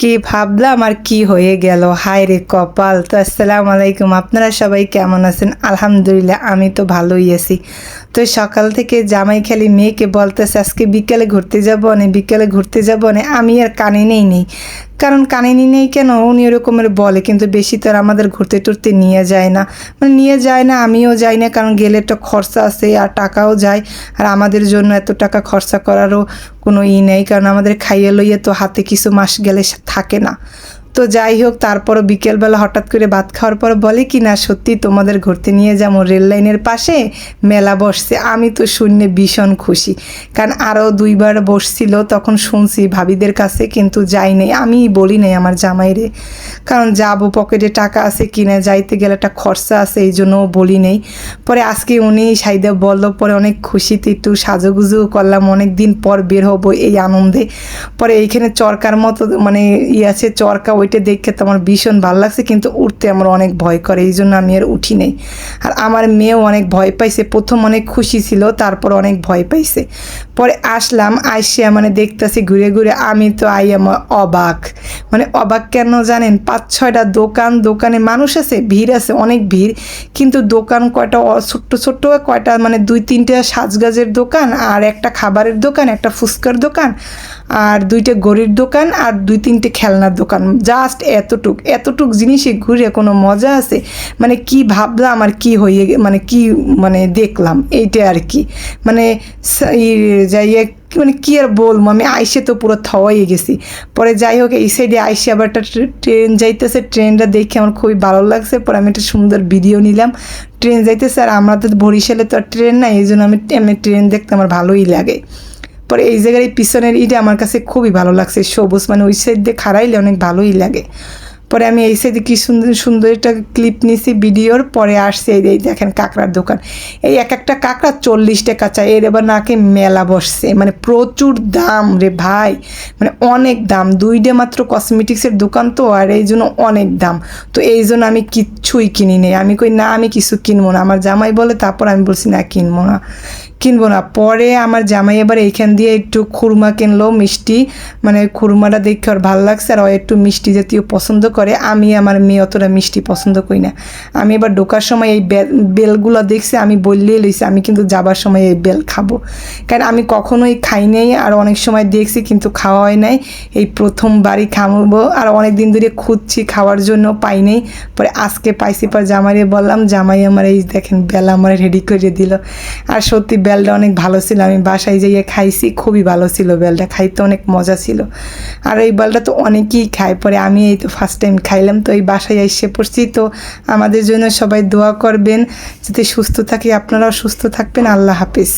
কি ভাবলাম আর কি হয়ে গেল? হায় রে কপাল। তো আসসালামু আলাইকুম। আপনারা সবাই কেমন আছেন? আলহামদুলিল্লাহ, আমি তো ভালোই আছি। তো সকাল থেকে জামাই খালি মেয়েকে বলতেছে, আজকে বিকেলে ঘুরতে যাব না, বিকেলে ঘুরতে যাব না। আমি আর কানে নেই নেই। কারণ কানিনি নেই কেন? উনি ওরকমের বলে, কিন্তু বেশি তো আর আমাদের ঘুরতে টুরতে নিয়ে যায় না। মানে নিয়ে যায় না, আমিও যাই না, কারণ গেলে একটা খরচা আছে আর টাকাও যায়। আর আমাদের জন্য এত টাকা খরচা করারও কোনো ই নেই, কারণ আমাদের খাইয়ে লইয়ে তো হাতে কিছু মাস গেলে থাকে না। তো যাই হোক, তারপরও বিকেলবেলা হঠাৎ করে ভাত খাওয়ার পর বলে কি, না, সত্যি তোমাদের ঘুরতে নিয়ে যাব রেল লাইনের পাশে? মেলা বসছে। আমি তো শুনে ভীষণ খুশি, কারণ আরও দুইবার বসছিল, তখন শুনছি ভাবিদের কাছে, কিন্তু যাই নাই। আমি বলি নাই আমার জামাইরে, কারণ যাব পকেটে টাকা আছে কিনা, যাইতে গেলে একটা খরচা আছে, এই জন্য বলি নেই। পরে আজকে উনি সাইদে বলল, পরে অনেক খুশিতে একটু সাজুগুজু করলাম অনেক দিন পর বের হব এই আনন্দে। পরে এইখানে চরকার মতো মানে ই আছে, চরকা ওইটা দেখে তো আমার ভীষণ ভালো লাগছে, কিন্তু উঠতে আমার অনেক ভয় করে, এই জন্য আমি আর উঠি নেই। আর আমার মেয়েও অনেক ভয় পাইছে, প্রথম অনেক খুশি ছিল, তারপর অনেক ভয় পাইছে। পরে আসলাম, আইসিয়া মানে দেখতেছি ঘুরে ঘুরে আমি তো আই আমার অবাক। মানে অবাক কেন জানেন? পাঁচ, ছয়টা দোকান, দোকানে মানুষ আছে, ভিড় আছে, অনেক ভিড়। কিন্তু দোকান কয়টা ছোট্ট ছোট্ট কয়টা মানে দুই, তিনটে সাজগাজের দোকান, আর একটা খাবারের দোকান, একটা ফুচকার দোকান, আর দুইটা গড়ির দোকান, আর দুই, তিনটে খেলনার দোকান। জাস্ট এতটুক এতটুক জিনিসে ঘুরে কোনো মজা আছে? মানে কি ভাবলাম আর কি হয়ে মানে কি মানে দেখলাম? এইটা আর কি। মানে সা- ই যাইয়ে মানে কি আর বলব? আমি আইসে তো পুরো থাওয়াই গেছি। পরে যাই হোক, এই সাইডে আইসে আবার একটা ট্রেন যাইতেছে। ট্রেনটা দেখে আমার খুবই ভালো লাগছে। পরে আমি একটা সুন্দর ভিডিও নিলাম। ট্রেন যাইতেছে আর আমরা তো বরিশালে তো আর ট্রেন নাই, এই জন্য আমি এমনি ট্রেন দেখতে আমার ভালোই লাগে। পরে এই জায়গার এই পিছনের ইটা আমার কাছে খুবই ভালো লাগছে, সবুজ মানে ওই সাইড দিয়ে খাড়াইলে অনেক ভালোই লাগে। পরে আমি এই সাইডে কি সুন্দর সুন্দর একটা ক্লিপ নিছি ভিডিওর, পরে আসছে এই এই দেখেন কাঁকড়ার দোকান। এই এক একটা কাঁকড়া চল্লিশ টাকা চাই এর এবার নাকি মেলা বসছে মানে প্রচুর দাম রে ভাই মানে অনেক দাম। দুইটা মাত্র কসমেটিক্সের দোকান তো, আর এই জন্য অনেক দাম। তো এই জন্য আমি কিচ্ছুই কিনি নেই। আমি কই, না, আমি কিছু কিনবো না। আমার জামাই বলে, তারপর আমি বলছি, না, কিনবো না। কিনবো না। পরে আমার জামাই এবার এইখান দিয়ে একটু খুরমা কিনলো, মিষ্টি। মানে খুরমাটা দেখে ওর ভালো লাগছে আর ও একটু মিষ্টি জাতীয় পছন্দ করে। আমি আমার মেয়ে অতটা মিষ্টি পছন্দ করি না। আমি এবার ঢোকার সময় এই বেল, বেলগুলো দেখছি, আমি বললেই লইছি, আমি কিন্তু যাবার সময় এই বেল খাব। কারণ আমি কখনোই খাই নাই আর অনেক সময় দেখছি কিন্তু খাওয়া হয় নাই। এই প্রথমবারই খাব আর অনেক দিন ধরে খুঁজছি, খাওয়ার জন্য পাই নাই। পরে আজকে পাইছি পর জামাইরে বললাম, জামাই আমার এই দেখেন, বেল আমার রেডি করে দিল। আর সত্যি বেলটা অনেক ভালো ছিল। আমি বাসায় যাইয়ে খাইছি, খুবই ভালো ছিল বেলটা, খাইতে অনেক মজা ছিল। আর এই বেলটা তো অনেকেই খায়, পরে আমি এই তো ফার্স্ট টাইম খাইলাম, তো এই বাসায় এসে পড়ছি। তো আমাদের জন্য সবাই দোয়া করবেন, যাতে সুস্থ থাকি, আপনারাও সুস্থ থাকবেন। আল্লাহ হাফিজ।